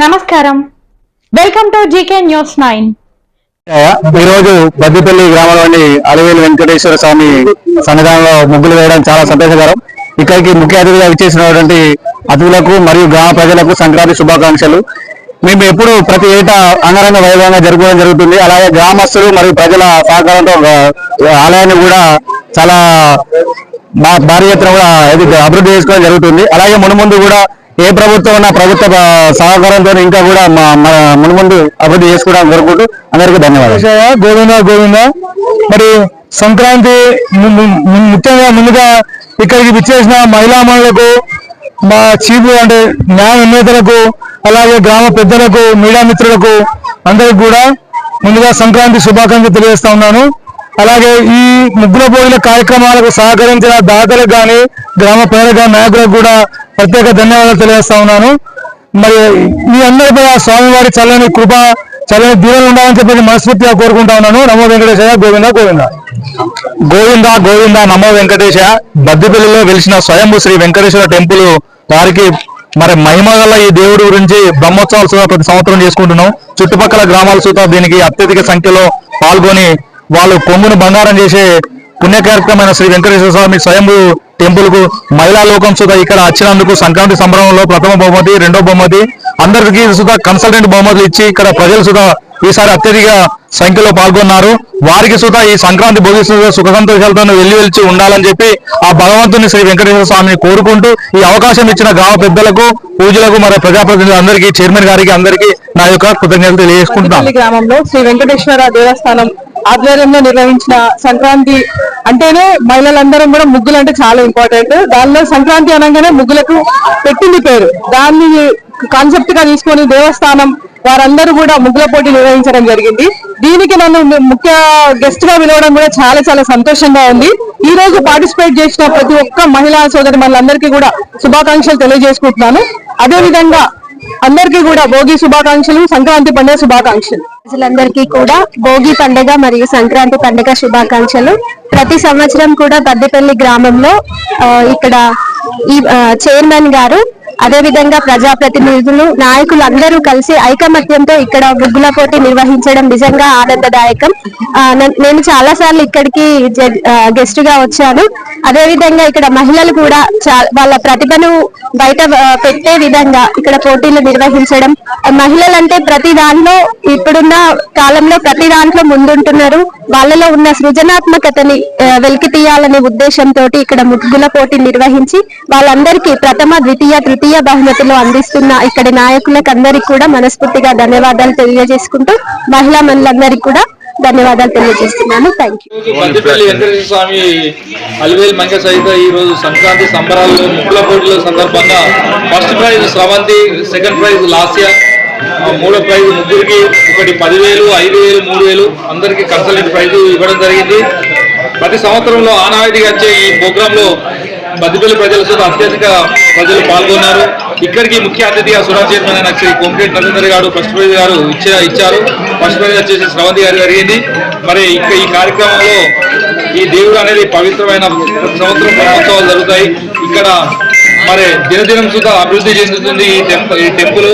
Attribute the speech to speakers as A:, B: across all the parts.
A: నమస్కారం. Welcome to GK news nine
B: ఈ రోజు బద్దిపల్లి గ్రామంలోని అలవేలు వెంకటేశ్వర స్వామి సన్నిధానంలో ముగ్గులు వేయడం చాలా సంతోషకరం. ఇక్కడికి ముఖ్య అతిథిగా విచ్చేసినటువంటి అతిథులకు మరియు గ్రామ ప్రజలకు సంక్రాంతి శుభాకాంక్షలు. మేము ఎప్పుడు ప్రతి ఏటా అంగరంగ వైభవంగా జరుపుకోవడం జరుగుతుంది. అలాగే గ్రామస్తులు మరియు ప్రజల సహకారంతో ఆలయాన్ని కూడా చాలా భా- భారీ ఎత్తున కూడా ఇది అభివృద్ధి చేసుకోవడం జరుగుతుంది. అలాగే మునుముందు కూడా ఏ ప్రభుత్వం ఉన్న ప్రభుత్వ సహకారంతో ఇంకా కూడా మా మునుముందు అభివృద్ధి చేసుకోవడానికి కోరుకుంటూ అందరికీ ధన్యవాదాలు. గోవింద గోవింద. మరి సంక్రాంతి ముఖ్యంగా ముందుగా ఇక్కడికి విచ్చేసిన మహిళా మనులకు మా చీఫ్ అంటే న్యాయ నిర్ణేతలకు అలాగే గ్రామ పెద్దలకు మీడియా మిత్రులకు అందరికి కూడా ముందుగా సంక్రాంతి శుభాకాంక్షలు తెలియజేస్తా ఉన్నాను. అలాగే ఈ ముగ్గుల పోయిన కార్యక్రమాలకు సహకరించిన దాతలకు కానీ గ్రామ పేదలకు కానీ నాయకులకు కూడా ప్రత్యేక ధన్యవాదాలు తెలియజేస్తా ఉన్నాను. మరి మీ అందరిపై ఆ స్వామివారి చల్లని కృప చల్లని దీవెన ఉండాలని చెప్పి మనస్ఫూర్తిగా కోరుకుంటా ఉన్నాను. నమో వెంకటేశ్వర గోవింద గోవింద. గోవింద గోవింద నమో వెంకటేశ బద్దిపల్లిలో వెలిసిన స్వయంభు శ్రీ వెంకటేశ్వర టెంపుల్ వారికి మరి మహిమ గల ఈ దేవుడి గురించి బ్రహ్మోత్సవాలు సుధా ప్రతి సంవత్సరం చేసుకుంటున్నాం. చుట్టుపక్కల గ్రామాల సుతా దీనికి అత్యధిక సంఖ్యలో పాల్గొని వాళ్ళు కొమ్మును బంగారం చేసే పుణ్య కార్యక్రమమైన శ్రీ వెంకటేశ్వర స్వామి స్వయంభూ టెంపుల్కు మహిళా లోకం సుధా ఇక్కడ వచ్చినందుకు సంక్రాంతి సంబరంలో ప్రథమ బహుమతి రెండో బహుమతి అందరికీ సుధా కన్సల్టెంట్ బహుమతులు ఇచ్చి ఇక్కడ ప్రజలు సుధా ఈసారి అత్యధిక సంఖ్యలో పాల్గొన్నారు. వారికి సుధా ఈ సంక్రాంతి భోగి సుధా సుఖ సంతోషాలతో వెళ్ళి వెలిచి ఉండాలని చెప్పి ఆ భగవంతుని శ్రీ వెంకటేశ్వర స్వామిని కోరుకుంటూ ఈ అవకాశం ఇచ్చిన గ్రామ పెద్దలకు పూజలకు మరి ప్రజాప్రతినిధులందరికీ చైర్మన్ గారికి అందరికీ నా యొక్క కృతజ్ఞతలు తెలియజేసుకుంటున్నాను.
C: గ్రామంలో శ్రీ వెంకటేశ్వర దేవస్థానం ఆధ్వర్యంలో నిర్వహించిన సంక్రాంతి అంటేనే మహిళలందరం కూడా ముగ్గులు అంటే చాలా ఇంపార్టెంట్. దానిలో సంక్రాంతి అనగానే ముగ్గులకు పెట్టింది పేరు. దాన్ని కాన్సెప్ట్గా తీసుకొని దేవస్థానం వారందరూ కూడా ముగ్గుల పోటీ నిర్వహించడం జరిగింది. దీనికి నన్ను ముఖ్య గెస్ట్గా పిలవడం కూడా చాలా చాలా సంతోషంగా ఉంది. ఈ రోజు పార్టిసిపేట్ చేసిన ప్రతి ఒక్క మహిళా సోదరి మనందరికీ కూడా శుభాకాంక్షలు తెలియజేసుకుంటున్నాను. అదే విధంగా అందరికీ కూడా భోగి శుభాకాంక్షలు సంక్రాంతి పండుగ శుభాకాంక్షలు.
D: ప్రజలందరికీ కూడా భోగి పండుగ మరియు సంక్రాంతి పండుగ శుభాకాంక్షలు. ప్రతి సంవత్సరం కూడా బద్దెపల్లి గ్రామంలో ఆ, ఇక్కడ ఈ చైర్మన్ గారు అదే విధంగా ప్రజాప్రతినిధులు నాయకులు అందరూ కలిసి ఐకమత్యంతో ఇక్కడ ముగ్గుల పోటీ నిర్వహించడం నిజంగా ఆనందదాయకం. నేను చాలా సార్లు ఇక్కడికి గెస్ట్గా వచ్చాను. అదేవిధంగా ఇక్కడ మహిళలు కూడా వాళ్ళ ప్రతిభను బయట పెట్టే విధంగా ఇక్కడ పోటీలు నిర్వహించడం. మహిళలంటే ప్రతి దాంట్లో ఇప్పుడున్న కాలంలో ప్రతి దాంట్లో ముందుంటున్నారు. వాళ్ళలో ఉన్న సృజనాత్మకతని వెలికి తీయాలనే ఉద్దేశంతో ఇక్కడ ముగ్గుల పోటీ నిర్వహించి వాళ్ళందరికీ ప్రథమ ద్వితీయ తృతీయ బహుమతులు అందిస్తున్న ఇక్కడి నాయకులకు అందరికీ కూడా మనస్ఫూర్తిగా ధన్యవాదాలు తెలియజేసుకుంటూ మహిళా మనులందరికీ కూడా ధన్యవాదాలు తెలియజేస్తున్నాను. థ్యాంక్ యూ
E: వెంకటేశ్వర స్వామి అలివేలు మంగ సహిత ఈ రోజు సంక్రాంతి సంబరాలు ముక్కుల పోటీల సందర్భంగా first prize Sravanthi second prize Lasya మూడో ప్రైజ్ ముగ్గురికి ఒకటి పదివేలు ఐదు వేలు మూడు వేలు అందరికీ కన్సల్టెంట్ ప్రైజ్ ఇవ్వడం జరిగింది. ప్రతి సంవత్సరంలో ఆనాయితీగా వచ్చే ఈ ప్రోగ్రాంలో మధ్యపల్లి ప్రజల సుత అత్యధిక ప్రజలు పాల్గొన్నారు. ఇక్కడికి ముఖ్య అతిథిగా సురా చైర్మన్ అయిన శ్రీ కోమటిరెడ్డి నరేందర్ గారు ఫస్ట్ ప్రైజ్ గారు ఇచ్చే ఇచ్చారు. ఫస్ట్ ప్రైజ్ వచ్చేసి శ్రవంతి గారు జరిగింది మరి ఇక ఈ కార్యక్రమంలో ఈ దేవుడు అనేది పవిత్రమైన సంవత్సరం బ్రహ్మోత్సవాలు జరుగుతాయి. ఇక్కడ మరి దినదినం సుత అభివృద్ధి చెందుతుంది ఈ టెంపుల్ ఈ టెంపుల్.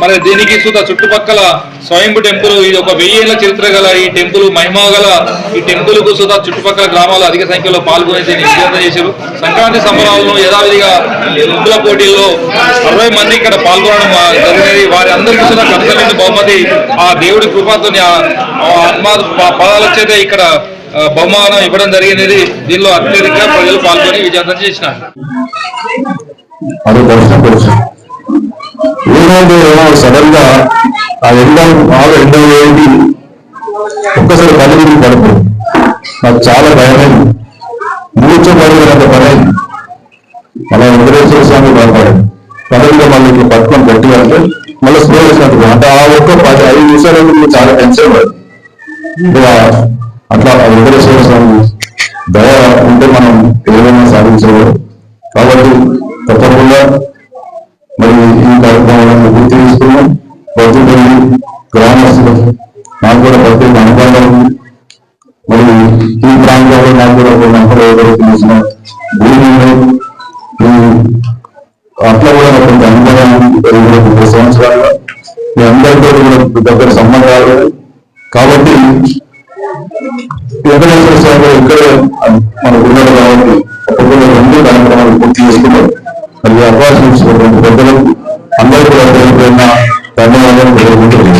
E: మరి దీనికి సుత చుట్టుపక్కల స్వయంభు టెంపుల్ ఇది ఒక వెయ్యేళ్ళ చరిత్ర గల ఈ టెంపుల్ మహిమ గల ఈ టెంపుల్కు సుత చుట్టుపక్కల గ్రామాలు అధిక సంఖ్యలో పాల్గొని దీన్ని చేశారు. సంక్రాంతి సంబరాలను యథావిధిగా ముగ్గుల పోటీల్లో అరవై మంది ఇక్కడ పాల్గొనడం జరిగినది. వారి అందరికీ సుత కన్సల్టెంట్ బహుమతి ఆ దేవుడి కృపతో ఆత్మ పదాల ఇక్కడ బహుమానం ఇవ్వడం జరిగినది. దీనిలో అత్యధిక ప్రజలు పాల్గొని విజయంతం చేసినారు.
B: అది ఏమో సడన్గా ఆ ఎండ బాగా ఎండ ఏంటి ఒక్కసారి పని తిరిగి పడుతుంది నాకు చాలా భయమైంది. మూర్చ పడినంత పడైంది అలా వెంకటేశ్వర స్వామి బాగుపడింది పదవిగా మళ్ళీ పట్టణం పట్టుకొని గట్టిగా అంటే మళ్ళీ స్లో చేసినట్టు అంటే ఆ ఒక్క పది ఐదు నిమిషాలు చాలా టెన్షన్ పడింది. అట్లా వెంకటేశ్వర స్వామి గ్రామస్తులు నాకు కూడా ప్రత్యేక అనుబంధం ఉంది మరి ఈ ప్రాంతాల్లో నాకు కూడా ఒక నంబర్ ఎవరైతే తెలిసిన భూమి అట్లా కూడా కొంత అనుభవం ఉంది. సంవత్సరాల్లో
F: మీ అందరితో కూడా దగ్గర సంబంధాలు కాబట్టి వెంకటేశ్వర స్వామి ఇక్కడ ఇక్కడే మనకు ఉన్నారు కాబట్టి అప్పుడు రెండు కార్యక్రమాలు పూర్తి చేసుకున్నాం మరి అవకాశం ఇచ్చినటువంటి పెద్దలకు అందరికీ కూడా ధన్యవాదాలు తెలియజేస్తున్నాను.